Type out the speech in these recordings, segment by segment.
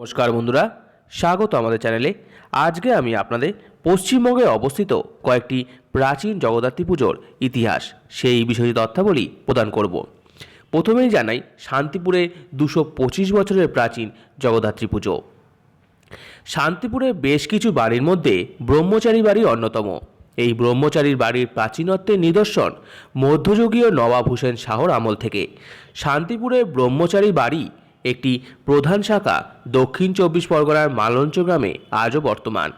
নমস্কার বন্ধুরা, স্বাগত আমাদের চ্যানেলে। আজকে আমি আপনাদের পশ্চিমবঙ্গে অবস্থিত কয়েকটি প্রাচীন জগদ্ধাত্রী পুজোর ইতিহাস, সেই বিষয়ে তথ্যাবলী প্রদান করব। প্রথমেই জানাই, শান্তিপুরে দুশো পঁচিশ বছরের প্রাচীন জগদ্ধাত্রী পুজো। শান্তিপুরে বেশ কিছু বাড়ির মধ্যে ব্রহ্মচারী বাড়ি অন্যতম। এই ব্রহ্মচারীর বাড়ির প্রাচীনত্বের নিদর্শন মধ্যযুগীয় নবাব হোসেন শাহর আমল থেকে। শান্তিপুরের ব্রহ্মচারী বাড়ি একটি প্রধান শাখা দক্ষিণ চব্বিশ পরগনার মালঞ্চ গ্রামে আজও বর্তমান।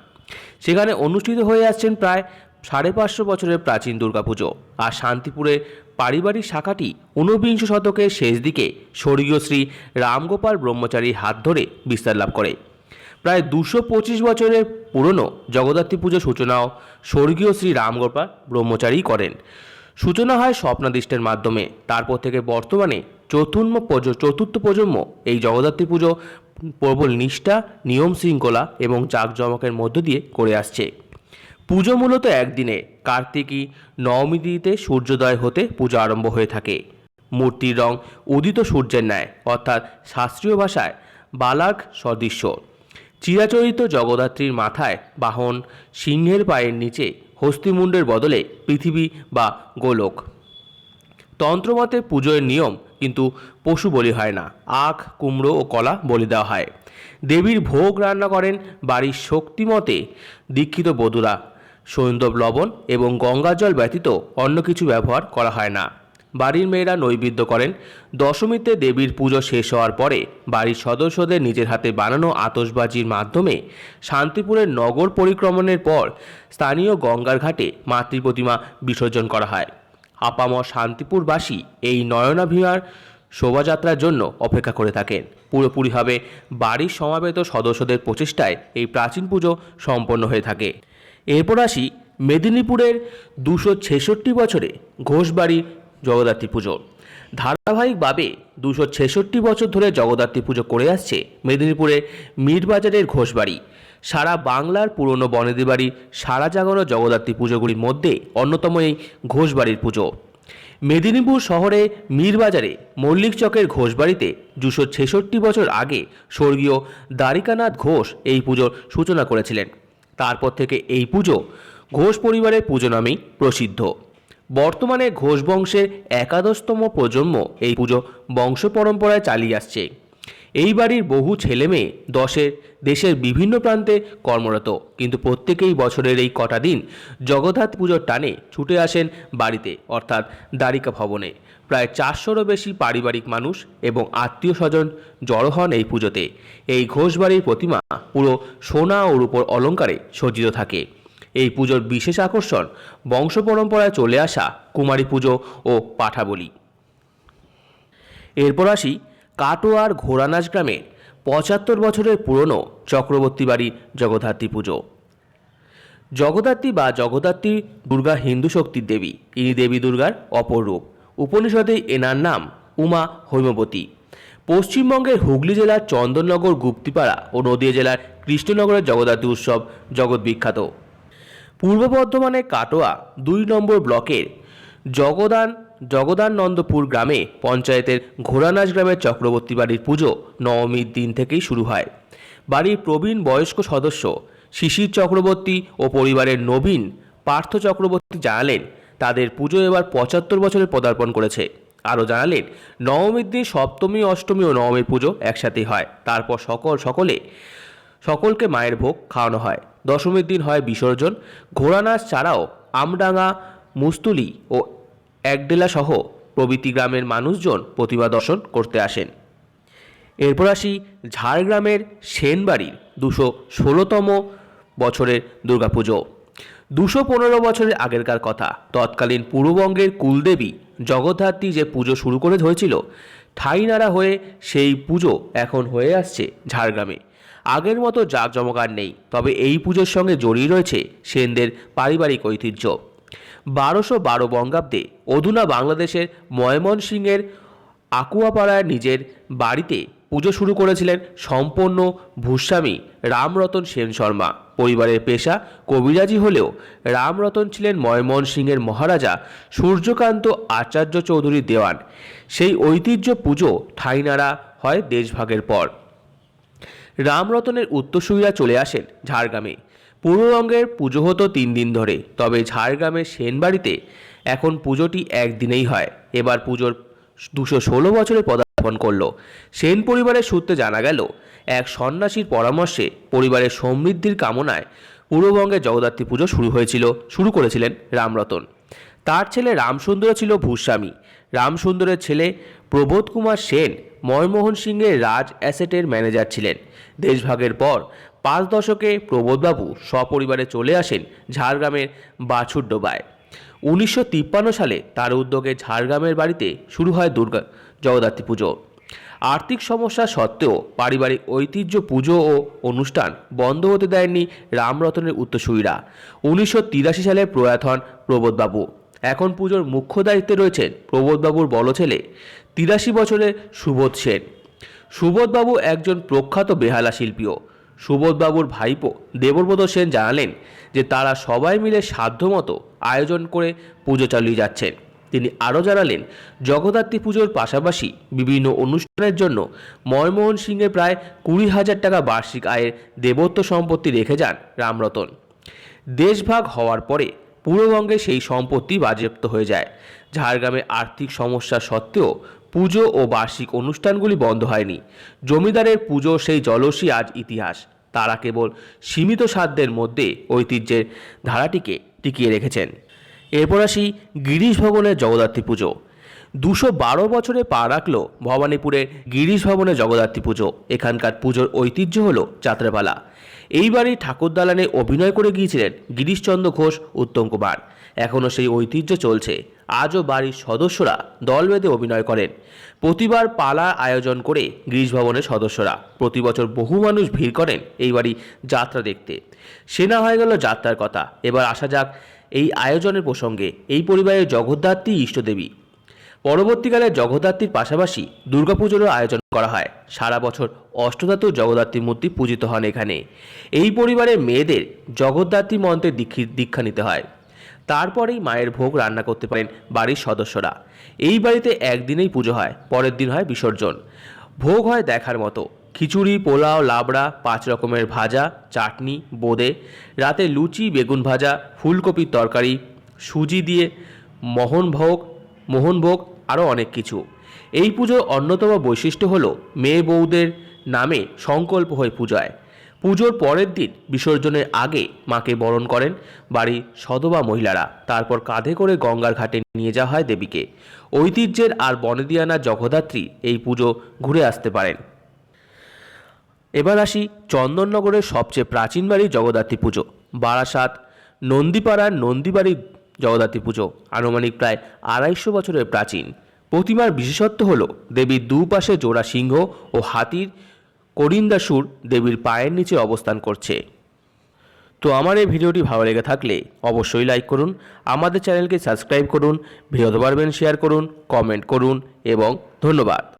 সেখানে অনুষ্ঠিত হয়ে আসছেন প্রায় সাড়ে পাঁচশো বছরের প্রাচীন দুর্গাপুজো। আর শান্তিপুরের পারিবারিক শাখাটি ঊনবিংশ শতকের শেষ দিকে স্বর্গীয় শ্রী রামগোপাল ব্রহ্মচারীর হাত ধরে বিস্তার লাভ করে। প্রায় দুশো পঁচিশ বছরের পুরনো জগদ্ধাত্রী পুজো সূচনাও স্বর্গীয় শ্রী রামগোপাল ব্রহ্মচারী করেন। সূচনা হয় স্বপ্নাদিষ্টের মাধ্যমে। তারপর থেকে বর্তমানে চতুর্ম প্রজ- চতুর্থ প্রজন্ম, এই জগদ্ধাত্রী পুজো প্রবল নিষ্ঠা, নিয়ম শৃঙ্খলা এবং জাঁকজমকের মধ্য দিয়ে করে আসছে। পুজো মূলত একদিনে, কার্তিকী নবমী তিথিতে সূর্যোদয় হতে পুজো আরম্ভ হয়ে থাকে। মূর্তির রং উদিত সূর্যের ন্যায়, অর্থাৎ শাস্ত্রীয় ভাষায় বালাক সদৃশ্য। চিরাচরিত জগদ্ধাত্রীর মাথায় বাহন সিংহের পায়ের নিচে হস্তিমুণ্ডের বদলে পৃথিবী বা গোলক। তন্ত্রমতে পুজোর নিয়ম কিন্তু পশু বলি হয় না, আখ, কুমড়ো ও কলা বলি দেওয়া হয়। দেবীর ভোগ রান্না করেন বাড়ির শক্তিমতে দীক্ষিত বধূরা সৈন্দব লবণ এবং গঙ্গা জল ব্যতীত অন্য কিছু ব্যবহার করা হয় না। বাড়ির মেয়েরা নৈবেদ্য করেন। দশমীতে দেবীর পুজো শেষ হওয়ার পরে বাড়ির সদস্যদের নিজের হাতে বানানো আতশবাজির মাধ্যমে শান্তিপুরের নগর পরিক্রমণের পর স্থানীয় গঙ্গার ঘাটে মাতৃ প্রতিমা বিসর্জন করা হয়। আপামর শান্তিপুরবাসী এই নয়নাভিমার শোভাযাত্রার জন্য অপেক্ষা করে থাকেন। পুরোপুরিভাবে বাড়ির সমাবেত সদস্যদের প্রচেষ্টায় এই প্রাচীন পুজো সম্পন্ন হয়ে থাকে। এরপর আসি মেদিনীপুরের দুশো ছেষট্টি বছরে ঘোষবাড়ি জগদ্ধাত্রী পুজো। ধারাবাহিকভাবে দুশো ছেষট্টি বছর ধরে জগদ্ধাত্রী পুজো করে আসছে মেদিনীপুরের মীরবাজারের ঘোষবাড়ি। সারা বাংলার পুরনো বনেদি বাড়ি, সারা জাগানো জগদ্ধাত্রী পুজোগুলির মধ্যে অন্যতম এই ঘোষবাড়ির পুজো। মেদিনীপুর শহরে মীরবাজারে মল্লিক চকের ঘোষবাড়িতে দুশো ছেষট্টি বছর আগে স্বর্গীয় দ্বারিকানাথ ঘোষ এই পুজোর সূচনা করেছিলেন। তারপর থেকে এই পুজো ঘোষ পরিবারের পুজো নামেই প্রসিদ্ধ। বর্তমানে ঘোষ বংশের একাদশতম প্রজন্ম এই পুজো বংশ পরম্পরায় চালিয়ে আসছে। এই বাড়ির বহু ছেলে মেয়ে দশের, দেশের বিভিন্ন প্রান্তে কর্মরত। কিন্তু প্রত্যেকেই বছরের এই কটা দিন জগদ্ধাত্রী পুজোর টানে ছুটে আসেন বাড়িতে, অর্থাৎ দ্বারিকা ভবনে। প্রায় চারশোরও বেশি পারিবারিক মানুষ এবং আত্মীয় স্বজন জড়ো হন এই পুজোতে। এই ঘোষবাড়ির প্রতিমা পুরো সোনা ও রূপোর অলঙ্কারে সজ্জিত থাকে। এই পুজোর বিশেষ আকর্ষণ বংশ পরম্পরায় চলে আসা কুমারী পুজো ও পাঠাবলি। এরপর আসি কাটোয়ার ঘোড়ানাচ গ্রামের পঁচাত্তর বছরের পুরনো চক্রবর্তী বাড়ি জগদ্ধাত্রী পুজো। জগদ্ধাত্রী বা জগদ্ধাত্রী দুর্গা হিন্দু শক্তির দেবী, ইনি দেবী দুর্গার অপর রূপ উপনিষদে এনার নাম উমা হৈমবতী। পশ্চিমবঙ্গের হুগলি জেলার চন্দননগর গুপ্তিপাড়া ও নদিয়া জেলার কৃষ্ণনগরের জগদ্ধাত্রী উৎসব জগৎ বিখ্যাত। পূর্ব বর্ধমানে কাটোয়া দুই নম্বর ব্লকের জগদান জগদানন্দপুর গ্রামে পঞ্চায়েতের ঘোড়ানাচ গ্রামের চক্রবর্তী বাড়ির পুজো নবমীর দিন থেকেই শুরু হয়। বাড়ির প্রবীণ বয়স্ক সদস্য শিশির চক্রবর্তী ও পরিবারের নবীন পার্থ চক্রবর্তী জানালেন, তাদের পুজো এবার পঁচাত্তর বছরে পদার্পণ করেছে। আরও জানালেন, নবমীর দিন সপ্তমী, অষ্টমী ও নবমীর পুজো একসাথেই হয়। তারপর সকল, সকলে, সকলকে মায়ের ভোগ খাওয়ানো হয়। দশমীর দিন হয় বিসর্জন। ঘোড়া নাচ ছাড়াও আমডাঙ্গা, মুস্তুলি ও একডেলা সহ প্রভৃতি গ্রামের মানুষজন প্রতিমা দর্শন করতে আসেন। এরপর আসি ঝাড়গ্রামের সেনবাড়ির দুশো ষোলোতম বছরের দুর্গাপুজো। দুশো পনেরো বছরের আগেরকার কথা। তৎকালীন পূর্ববঙ্গের কুলদেবী জগদ্ধাত্রী যে পুজো শুরু করে হয়েছিল ঠাইনাড়া হয়ে সেই পুজো এখন হয়ে আসছে ঝাড়গ্রামে। আগের মতো জাঁকজমক আর নেই, তবে এই পুজোর সঙ্গে জড়িয়ে রয়েছে সেনদের পারিবারিক ঐতিহ্য। বারোশো বারো বঙ্গাব্দে অধুনা বাংলাদেশের ময়মনসিংহের আকুয়াপাড়ায় নিজের বাড়িতে পুজো শুরু করেছিলেন সম্পন্ন ভূস্বামী রামরতন সেন শর্মা। পরিবারের পেশা কবিরাজি হলেও রামরতন ছিলেন ময়মনসিংহের মহারাজা সূর্যকান্ত আচার্য চৌধুরী দেওয়ান। সেই ঐতিহ্য পুজো ঠাইনাড়া হয় দেশভাগের পর। রামরতনের উত্তরসূরিরা চলে আসেন ঝাড়গ্রামে। পূর্ববঙ্গের পুজো হতো তিন দিন ধরে, তবে ঝাড়গ্রামের সেনবাড়িতে এখন পুজোটি একদিনেই হয়। এবার পুজোর দুশো ষোলো বছরে পদার্পণ করল। সেন পরিবারের সূত্রে জানা গেল, এক সন্ন্যাসীর পরামর্শে পরিবারের সমৃদ্ধির কামনায় পূর্ববঙ্গে জগদ্ধাত্রী পুজো শুরু হয়েছিল, শুরু করেছিলেন রামরতন। তার ছেলে রামসুন্দর ছিল ভূস্বামী। রামসুন্দরের ছেলে প্রবোধ কুমার সেন ময়মোহন সিংয়ের রাজ অ্যাসেটের ম্যানেজার ছিলেন। দেশভাগের পর পাঁচ দশকে প্রবোধবাবু সপরিবারে চলে আসেন ঝাড়গ্রামের বাছুরডোবায়। উনিশশো তিপ্পান্ন সালে তার উদ্যোগে ঝাড়গ্রামের বাড়িতে শুরু হয় দুর্গা জগদ্ধাত্রী পুজো। আর্থিক সমস্যা সত্ত্বেও পারিবারিক ঐতিহ্য পুজো ও অনুষ্ঠান বন্ধ হতে দেয়নি রামরতনের উত্তরসূরিরা। উনিশশো তিরাশি সালে প্রয়াত হন প্রবোধবাবু। এখন পুজোর মুখ্য দায়িত্বে রয়েছেন প্রবোধবাবুর বড় ছেলে তিরাশি বছরের সুবোধ সেন। সুবোধবাবু একজন প্রখ্যাত বেহালা শিল্পীও। সুবোধবাবুর ভাইপো দেবব্রত সেন জানালেন যে তারা সবাই মিলে সাধ্যমতো আয়োজন করে পুজো চালিয়ে যাচ্ছেন। তিনি আরও জানালেন, জগদ্ধাত্রী পুজোর পাশাপাশি বিভিন্ন অনুষ্ঠানের জন্য ময়মোহন সিংয়ের প্রায় কুড়ি হাজার টাকা বার্ষিক আয়ের দেবত্ব সম্পত্তি রেখে যান রামরতন। দেশভাগ হওয়ার পরে পূর্ববঙ্গে সেই সম্পত্তি বাজেয়াপ্ত হয়ে যায়। ঝাড়গ্রামে আর্থিক সমস্যা সত্ত্বেও পুজো ও বার্ষিক অনুষ্ঠানগুলি বন্ধ হয়নি। জমিদারের পুজো সেই জলসী আজ ইতিহাস। তারা কেবল সীমিত সাধ্যের মধ্যে ঐতিহ্যের ধারাটিকে টিকিয়ে রেখেছেন। এরপর আসি গিরিশ ভবনের জগদ্ধাত্রী পুজো। দুশো বারো বছরে পা রাখল ভবানীপুরের গিরিশ ভবনের জগদ্ধাত্রী পুজো। এখানকার পুজোর ঐতিহ্য হল যাত্রাপালা এইবারই ঠাকুর দালানে অভিনয় করে গিয়েছিলেন গিরিশচন্দ্র ঘোষ, উত্তম কুমার। এখনও সেই ঐতিহ্য চলছে। আজও বাড়ির সদস্যরা দল বেঁধে অভিনয় করেন। প্রতিবার পালা আয়োজন করে গিরিশ ভবনের সদস্যরা। প্রতি বছর বহু মানুষ ভিড় করেন এই বাড়ি যাত্রা দেখতে। সেনা হয়ে গেল যাত্রার কথা। এবার আসা যাক এই আয়োজনের প্রসঙ্গে। এই পরিবারের জগদ্ধাত্রী ইষ্টদেবী। পরবর্তীকালে জগদ্ধাত্রীর পাশাপাশি দুর্গাপুজোরও আয়োজন করা হয়। সারা বছর অষ্টধাতু জগদ্ধাত্রী মূর্তি পূজিত হন এখানে। এই পরিবারের মেয়েদের জগদ্ধাত্রী মন্ত্রে দীক্ষা নিতে হয়। তারপরেই মায়ের ভোগ রান্না করতে পারেন বাড়ির সদস্যরা। এই বাড়িতে একদিনেই পুজো হয়, পরের দিন হয় বিসর্জন। ভোগ হয় দেখার মতো। খিচুড়ি, পোলাও, লাবড়া, পাঁচ রকমের ভাজা, চাটনি, বোঁদে, রাতে লুচি, বেগুন ভাজা, ফুলকপির তরকারি, সুজি দিয়ে মোহনভোগ মোহনভোগ আরও অনেক কিছু। এই পুজোর অন্যতম বৈশিষ্ট্য হল মেয়ে বউদের নামে সংকল্প হয়ে পূজায় পুজোর পরের দিন বিসর্জনের আগে মাকে বরণ করেন বাড়ির সধবা মহিলারা। তারপর কাঁধে করে গঙ্গার ঘাটে নিয়ে যাওয়া হয় দেবীকে। ঐতিহ্যের আর বনেদিয়ানা জগদ্ধাত্রী এই পুজো ঘুরে আসতে পারেন। এবার আসি চন্দননগরের সবচেয়ে প্রাচীন বাড়ি জগদ্ধাত্রী পুজো। বারাসাত, নন্দীপাড়ার নন্দীবাড়ির জগদ্ধাত্রী পুজো আনুমানিক প্রায় আড়াইশো বছরের প্রাচীন। প্রতিমার বিশেষত্ব হল দেবীর দুপাশে জোড়া সিংহ ও হাতির করিন্দাসুর দেবীর পায়ের নিচে অবস্থান করছে। তো আমার এই ভিডিওটি ভালো লেগে থাকলে অবশ্যই লাইক করুন, আমাদের চ্যানেলকে সাবস্ক্রাইব করুন ভিডিওতে পারবেন শেয়ার করুন কমেন্ট করুন এবং ধন্যবাদ।